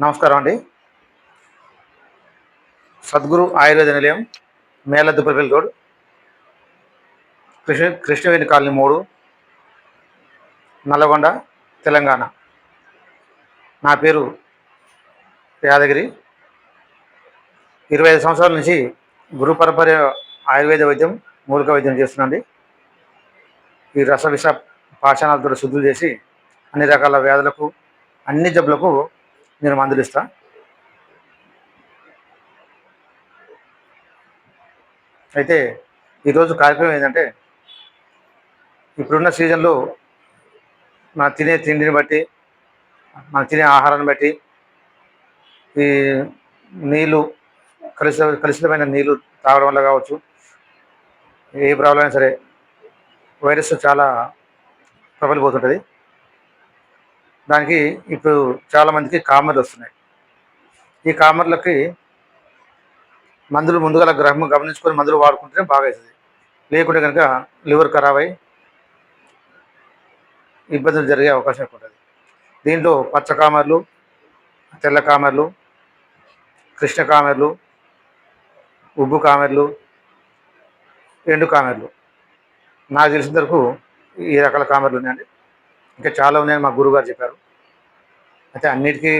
నమస్కారం అండి. Sadguru Ayurveda Nilayam Meladuppalli road Krishna Krishnaveni colony మూడు నల్లగొండ తెలంగాణ. నా పేరు యాదగిరి. ఇరవై ఐదు సంవత్సరాల నుంచి గురు పరంపర ఆయుర్వేద వైద్యం మూలిక వైద్యం చేస్తున్నాండి. ఈ రస విష పాషాణాలతో శుద్ధులు చేసి అన్ని రకాల వ్యాధులకు అన్ని జబ్బులకు నేను మందులు ఇస్తా. అయితే ఈరోజు కార్యక్రమం ఏంటంటే ఇప్పుడున్న సీజన్లో మనం తినే తిండిని బట్టి మనం తినే ఆహారాన్ని బట్టి ఈ నీళ్ళు కలుష కలుషితమైన నీళ్ళు తాగడం వల్ల కావచ్చు ఏ ప్రాబ్లం అయినా సరే వైరస్ చాలా ప్రబలిపోతుంటుంది. దానికి ఇప్పుడు చాలామందికి కామర్లు వస్తున్నాయి. ఈ కామర్లకి మందులు ముందుగా గ్రహం గమనించుకొని మందులు వాడుకుంటేనే బాగా అవుతుంది. లేకుంటే కనుక లివర్ ఖరాబ్ అయి ఇబ్బందులు జరిగే అవకాశం ఎక్కువ ఉంటుంది. దీంట్లో పచ్చ కామర్లు తెల్ల కామర్లు కృష్ణ కామెర్లు ఉబ్బు కామెర్లు ఎండు కామెర్లు. నాకు తెలిసిన వరకు ఈ రకాల కామెర్లు ఉన్నాయండి. ఇంకా చాలా ఉన్నాయని మా గురుగారు చెప్పారు. అయితే అన్నిటికీ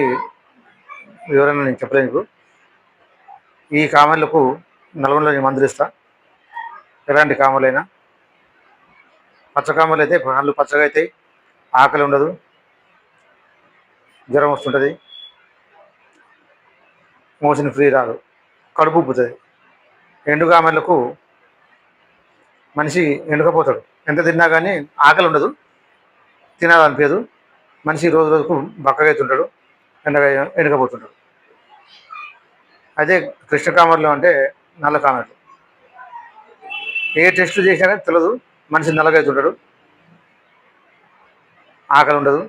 వివరణ నేను చెప్పలేను ఈ కామన్లకు నల్గొండలో నేను మందులు ఇస్తా. ఎలాంటి కామలైనా పచ్చ కామలు అయితే పళ్ళు పచ్చగా అవుతాయి ఆకలి ఉండదు. జ్వరం వస్తుంటుంది. మోషన్ ఫ్రీ రాదు. కడుపు ఉబ్బుతుంది ఎండు కామెర్లకు మనిషి ఎండుకపోతాడు. ఎంత తిన్నా కానీ ఆకలి ఉండదు. తినాలనిపించదు మనిషి రోజు రోజుకు బక్కగా ఎండగా ఎండకపోతుంటాడు. అదే కృష్ణ కామర్లు అంటే నల్ల కామర్లు. ఏ టెస్ట్ చేసినా తెలియదు మనిషి నల్లగా ఆకలి ఉండదు.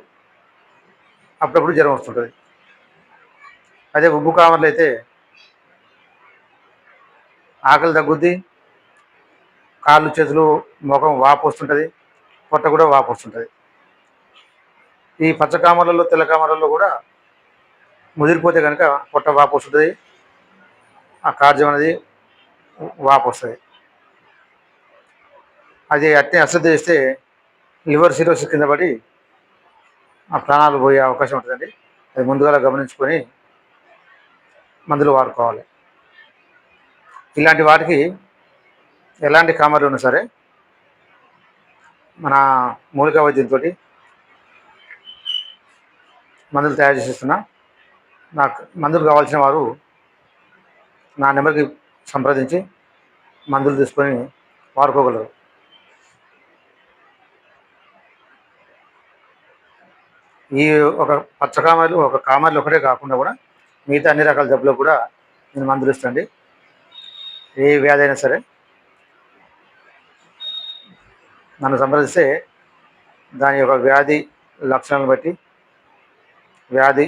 అప్పుడప్పుడు జ్వరం వస్తుంటుంది. అదే ఉబ్బు కామర్లు అయితే ఆకలి తగ్గుద్ది కాళ్ళు చేతులు ముఖం వాపు వస్తుంటుంది పొట్ట కూడా వాపు వస్తుంటుంది. ఈ పచ్చకామరలలో తెల్లకామరలలో కూడా ముదిరిపోతే కనుక పొట్ట వాపు వస్తుంది ఆ కార్జం అనేది వాపు వస్తుంది. అది అట్నే అశ్రద్ధ చేస్తే లివర్ సిరోసిస్ కింద పడి ఆ ప్రాణాలు పోయే అవకాశం ఉంటుందండి. అది ముందుగా గమనించుకొని మందులు వాడుకోవాలి. ఇలాంటి వాటికి ఎలాంటి కామర్లు ఉన్నా సరే మన మూలికా వైద్యంతో మందులు తయారు చేసేస్తున్నా. నాకు మందులు కావాల్సిన వారు నా నెంబర్కి సంప్రదించి మందులు తీసుకొని వాడుకోగలరు. ఈ ఒక పచ్చ కామర్లు ఒక కామర్లు ఒకటే కాకుండా కూడా మిగతా అన్ని రకాల జబ్బులు కూడా నేను మందులు ఇస్తాండి ఏ వ్యాధి అయినా సరే నన్ను సంప్రదిస్తే దాని యొక్క వ్యాధి లక్షణాలను బట్టి వ్యాధి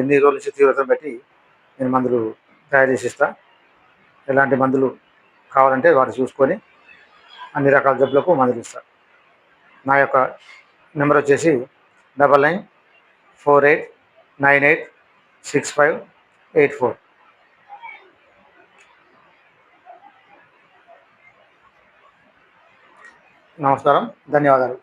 ఎన్ని రోజుల నుంచి తీవ్రతను బట్టి నేను మందులు తయారు చేసి ఇస్తా. ఎలాంటి మందులు కావాలంటే వారు చూసుకొని అన్ని రకాల జబ్బులకు మందులు ఇస్తా. నా యొక్క నెంబర్ వచ్చేసి double nine four eight nine eight six five eight four. నమస్కారం ధన్యవాదాలు.